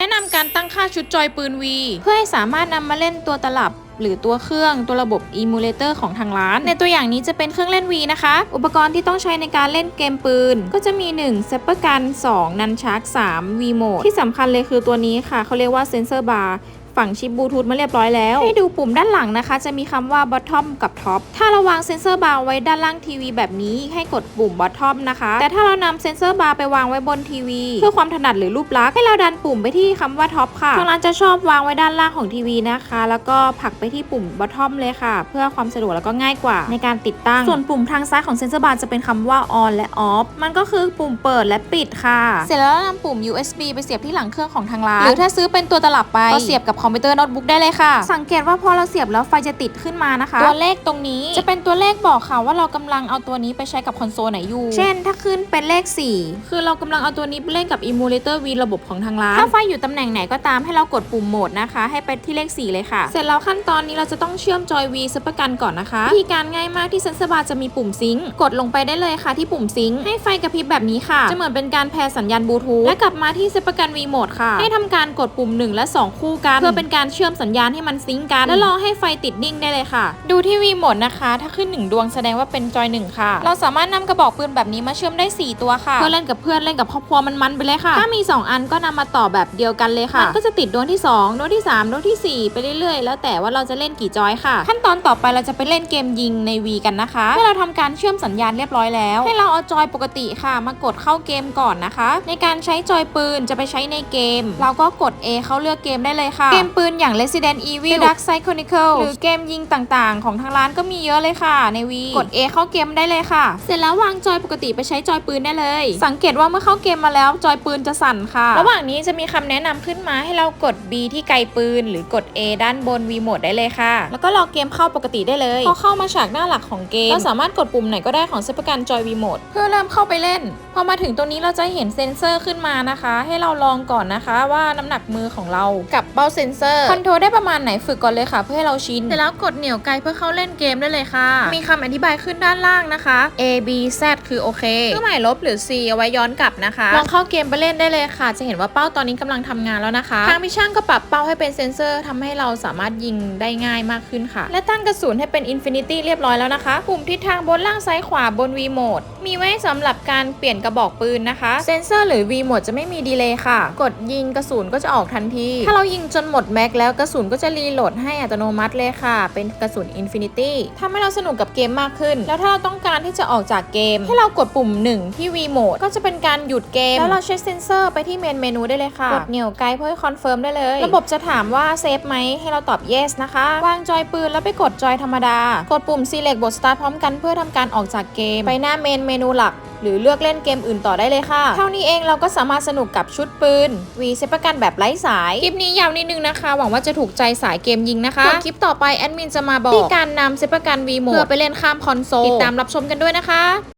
แนะนำการตั้งค่าชุดจอยปืน V เพื่อให้สามารถนำมาเล่นตัวตลับ หรือตัวเครื่องตัวระบบ emulator ของทางร้าน ในตัวอย่างนี้จะเป็นเครื่องเล่น V นะคะ อุปกรณ์ที่ต้องใช้ในการเล่นเกมปืน ก็จะมี 1 ซัปเปอร์กัน 2 นันชาร์ก3 V Mode ที่สำคัญเลยคือตัวนี้ค่ะ เขาเรียกว่าเซนเซอร์บาร์ ฝังชิปบลูทูธมาเรียบร้อยแล้ว ให้ดูปุ่มด้านหลังนะคะ จะมีคำว่า bottom กับ top ถ้าเราวางเซนเซอร์บาร์ไว้ด้านล่างทีวีแบบนี้ให้กดปุ่ม bottom นะคะ แต่ถ้าเรานำเซนเซอร์บาร์ไปวางไว้บนทีวี เพื่อความถนัดหรือรูปลักษณ์ให้เราดันปุ่มไปที่คำว่า top ค่ะทางร้านจะชอบวางไว้ด้านล่างของทีวีนะคะ แล้วก็ผลักไปที่ปุ่ม bottom เลยค่ะ เพื่อความสะดวกแล้วก็ง่ายกว่า ในการติดตั้ง ส่วนปุ่มทางซ้ายของเซนเซอร์บาร์จะเป็นคำว่า on และ off มันก็คือปุ่มเปิดและปิดค่ะ เสร็จแล้วเรานำปุ่ม USB ไปเสียบที่หลังเครื่องของทางร้านหรือถ้าซื้อเป็นตัวตลับไปก็เสียบกับคอมพิวเตอร์โน้ตบุ๊กได้เลยค่ะ สังเกตว่าพอเราเสียบแล้วไฟจะติดขึ้นมานะคะ ตัวเลขตรงนี้จะเป็นตัวเลขบอกค่ะว่าเรากำลังเอาตัวนี้ไปใช้กับคอนโซลไหนอยู่ เช่น ถ้าขึ้นเป็นเลข 4 คือเรากำลังเอาตัวนี้ไปเล่นกับ emulator V ระบบของทางร้าน ถ้าไฟอยู่ตำแหน่งไหนก็ตามให้เรากดปุ่มโหมดนะคะ ให้ไปที่เลข 4 เลยค่ะ เสร็จแล้วขั้นตอนนี้เราจะต้องเชื่อมจอย V ซับกันก่อนนะคะวิธีการง่ายมากที่เซนเซอร์บาร์จะมีปุ่มซิงค์กดลงไปได้เลยค่ะที่ปุ่มซิงค์ให้ไฟกระพริบแบบนี้ค่ะ จะเหมือนเป็นการแพรสัญญาณบลูทูธและกลับมาที่ซับกัน V โหมดค่ะ ให้ทำการกดปุ่ม 1 และ 2 คู่กันเพื่อเป็นการเชื่อมสัญญาณให้มันซิงค์กัน แล้วรอให้ไฟติดนิ่งได้เลยค่ะ ดูที่ V โหมดนะคะ ถ้าขึ้น 1 ดวงแสดงว่าเป็นจอย1ค่ะ เราสามารถนำกระบอกปืนแบบนี้มาเชื่อมได้ 4 ตัวค่ะ เพื่อเล่นกับเพื่อนเล่นกับครอบครัวมันมันๆไปเลยค่ะ ถ้ามี 2 อันก็นำมาต่อแบบเดียวกันเลยค่ะ มันก็จะติดดวงที่ 2 ดวงที่ 3 ดวงทีสี่ 4 ไปเรื่อยๆ แล้วแต่ว่าเราจะเล่นกี่จอยค่ะ ขั้นตอนต่อไปเราจะไปเล่นเกมยิงใน V กันนะคะเมื่อเราทำการเชื่อมสัญญาณเรียบร้อยแล้ว ให้เราเอาจอยปกติค่ะ มากดเข้าเกมก่อนนะคะ ในการใช้จอยปืนจะไปใช้ในเกม เราก็กด A เข้าเลือกเกมได้เลยค่ะ เกมปืนอย่าง Resident Evil The Dark Side Chronicle หรือเกมยิงต่างๆ ของทางร้านก็มีเยอะเลยค่ะใน V กด A เข้าเกมได้เลยค่ะ เสร็จแล้ววางจอยปกติไปใช้จอยปืนได้เลย สังเกตว่าเมื่อเข้าเกมมาแล้วจอยปืนจะสั่นค่ะ ระหว่างนี้จะมีคำแนะนำขึ้นมาให้เรากด B ที่ไกลปืน หรือกด A ด้านบน V โหมดได้เลยค่ะ แล้วก็รอเกมเข้าปกติได้เลยพอเข้ามาฉากหน้าหลักของเกมเราสามารถกดปุ่มไหนก็ได้ของเซฟการจอย V โหมดเพื่อเริ่มเข้าไปเล่นพอมาถึงตรงนี้เราจะเห็นเซ็นเซอร์ขึ้นมานะคะ ให้เราลองก่อนนะคะ ว่าน้ำหนักมือของเรากับเป้าเซ็นเซอร์คอนโทรลได้ประมาณไหนฝึกก่อนเลยค่ะ เพื่อให้เราชินเสร็จแล้วกดเหนี่ยวไกลเพื่อเข้าเล่นเกมได้เลยค่ะ มีคำอธิบายขึ้นด้านล่างนะคะ A B Z คือโอเคเครื่องหมายลบหรือ C เอาไว้ย้อนกลับนะคะลองเข้าเกมไปเล่นได้เลยค่ะ จะเห็นว่าเป้าตอนนี้กำลังทำงานแล้วนะคะทางมิช่างก็ปรับเป้าให้เป็นเซนเซอร์ทำให้เราสามารถยิงได้ง่ายมากขึ้นค่ะ และตั้งกระสุนให้เป็นอินฟินิตี้เรียบร้อยแล้วนะคะปุ่มทิศทางบนล่างซ้ายขวาบน V Mode มีไว้สำหรับการเปลี่ยนกระบอกปืนนะคะเซนเซอร์หรือ V Mode จะไม่มีดีเลย์ค่ะ กดยิงกระสุนก็จะออกทันทีถ้าเรายิงจนหมดดแม็กแล้วกระสุนก็จะรีโหลดให้อัตโนมัติเลยค่ะ เป็นกระสุนอินฟินิตี้ทำให้เราสนุกกับเกมมากขึ้น แล้วถ้าเราต้องการที่จะออกจากเกม ให้เรากดปุ่ม 1 ที่ V Mode ก็จะเป็นการหยุดเกม แล้วเราใช้เซนเซอร์ไปที่เมนเมนูได้เลยค่ะ กดเหนี่ยวไกลเพื่อคอนเฟิร์มได้เลย ระบบจะถามว่าเซฟไหมให้เราตอบ yes นะคะ วางจอยปืนแล้วไปกดจอยธรรมดา กดปุ่ม select บท start พร้อมกันเพื่อทำการออกจากเกม ไปหน้าเมนเมนูหลักหรือเลือกเล่นเกมอื่นต่อได้เลยค่ะ เท่านี้เองเราก็สามารถสนุกกับชุดปืน วีเซฟประกันแบบไร้สาย คลิปนี้ยาวนิดนึงนะคะ หวังว่าจะถูกใจสายเกมยิงนะคะส่วนคลิปต่อไปแอดมินจะมาบอกที่การนำเซฟประกันวีโหมดเพื่อไปเล่นข้ามคอนโซล ติดตามรับชมกันด้วยนะคะ